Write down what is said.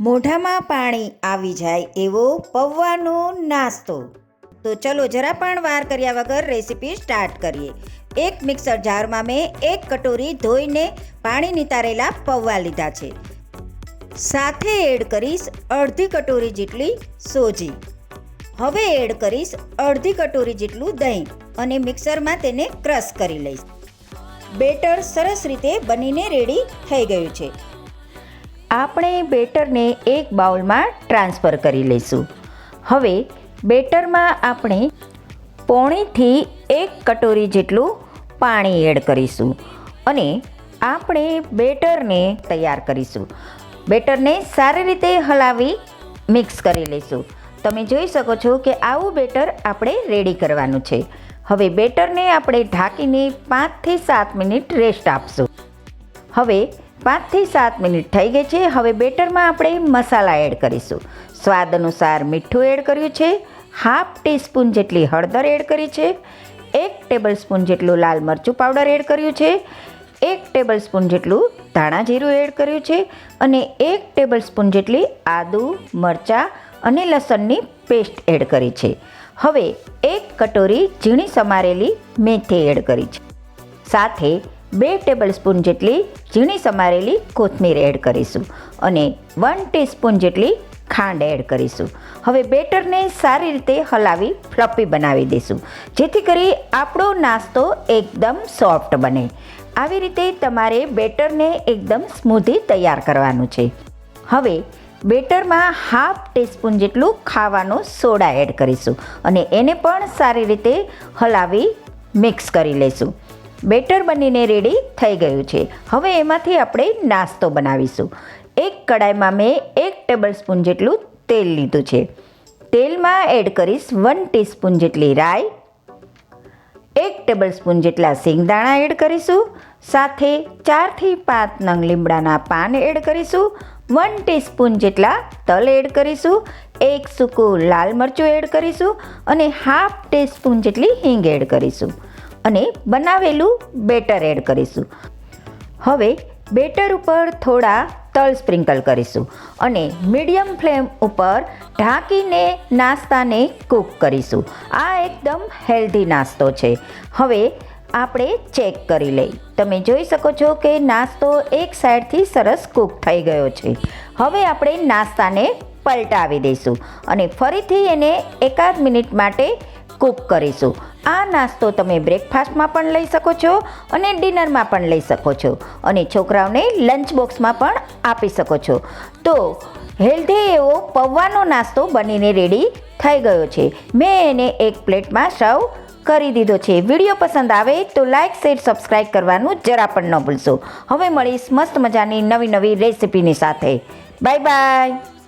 મોઢામાં પાણી આવી જાય એવો પૌવાનો નાસ્તો. તો ચલો જરા પણ વાર કર્યા વગર રેસીપી સ્ટાર્ટ કરીએ. એક મિક્સર જારમાં મેં એક કટોરી ધોઈને પાણી નિતારેલા પૌવા લીધા છે. સાથે એડ કરીશ અડધી કટોરી જેટલી સોજી. હવે એડ કરીશ અડધી કટોરી જેટલું દહીં અને મિક્સરમાં તેને ક્રશ કરી લઈશ. બેટર સરસ રીતે બનીને રેડી થઈ ગયું છે. આપણે બેટરને એક બાઉલમાં ટ્રાન્સફર કરી લઈશું. હવે બેટરમાં આપણે પોણીથી એક કટોરી જેટલું પાણી એડ કરીશું અને આપણે બેટરને તૈયાર કરીશું. બેટરને સારી રીતે હલાવી મિક્સ કરી લઈશું. તમે જોઈ શકો છો કે આવું બેટર આપણે રેડી કરવાનું છે. હવે બેટરને આપણે ઢાંકીને પાંચથી સાત મિનિટ રેસ્ટ આપશું. હવે પાંચથી સાત મિનિટ થઈ ગઈ છે. હવે બેટરમાં આપણે મસાલા એડ કરીશું. સ્વાદ અનુસાર મીઠું એડ કર્યું છે. હાફ ટીસ્પૂન જેટલી હળદર એડ કરી છે. એક ટેબલ સ્પૂન જેટલું લાલ મરચું પાવડર એડ કર્યું છે. એક ટેબલ સ્પૂન જેટલું ધાણા જીરું એડ કર્યું છે. અને એક ટેબલ સ્પૂન જેટલી આદુ, મરચાં અને લસણની પેસ્ટ એડ કરી છે. હવે એક કટોરી ઝીણી સમારેલી મેથી એડ કરી છે. સાથે બે ટેબલ સ્પૂન જેટલી ઝીણી સમારેલી કોથમીર એડ કરીશું અને વન ટીસ્પૂન જેટલી ખાંડ એડ કરીશું. હવે બેટરને સારી રીતે હલાવી ફ્લપી બનાવી દઈશું, જેથી કરી આપણો નાસ્તો એકદમ સોફ્ટ બને. આવી રીતે તમારે બેટરને એકદમ સ્મૂધી તૈયાર કરવાનું છે. હવે બેટરમાં હાફ ટીસ્પૂન જેટલું ખાવાનો સોડા એડ કરીશું અને એને પણ સારી રીતે હલાવી મિક્સ કરી લઈશું બેટર બનીને રેડી થઈ ગયું છે. હવે એમાંથી આપણે નાસ્તો બનાવીશું. એક કડાઈમાં મેં એક ટેબલ સ્પૂન જેટલું તેલ લીધું છે. તેલમાં એડ કરીશ વન ટીસ્પૂન જેટલી રાઈ, એક ટેબલ સ્પૂન જેટલા સિંગદાણા એડ કરીશું, સાથે ચારથી પાંચ નંગ લીમડાના પાન એડ કરીશું, વન ટીસ્પૂન જેટલા તલ એડ કરીશું, એક સૂકું લાલ મરચું એડ કરીશું, અને હાફ ટીસ્પૂન જેટલી હિંગ એડ કરીશું. અને બનાવેલું બેટર એડ કરીશું. હવે બેટર ઉપર થોડા તલ સ્પ્રિંકલ કરીશું અને મીડિયમ ફ્લેમ ઉપર ઢાંકીને નાસ્તાને કૂક કરીશું. આ એકદમ હેલ્ધી નાસ્તો છે. હવે આપણે ચેક કરી લઈ. તમે જોઈ શકો છો કે નાસ્તો એક સાઈડથી સરસ કૂક થઈ ગયો છે. હવે આપણે નાસ્તાને પલટાવી દઈશું અને ફરીથી એને એકાદ મિનિટ માટે કૂક કરીશું. આ નાસ્તો તમે બ્રેકફાસ્ટમાં પણ લઈ શકો છો અને ડિનરમાં પણ લઈ શકો છો. અને છોકરાઓને લંચ બોક્સમાં પણ આપી શકો છો. તો હેલ્ધી એવો પૌવાનો નાસ્તો બનીને રેડી થઈ ગયો છે. મેં એને એક પ્લેટમાં સર્વ કરી દીધો છે. વીડિયો પસંદ આવે તો લાઇક શેર સબસ્ક્રાઈબ કરવાનું જરા પણ ન ભૂલશો. હવે મળીશ મસ્ત મજાની નવી નવી રેસિપીની સાથે. Bye bye.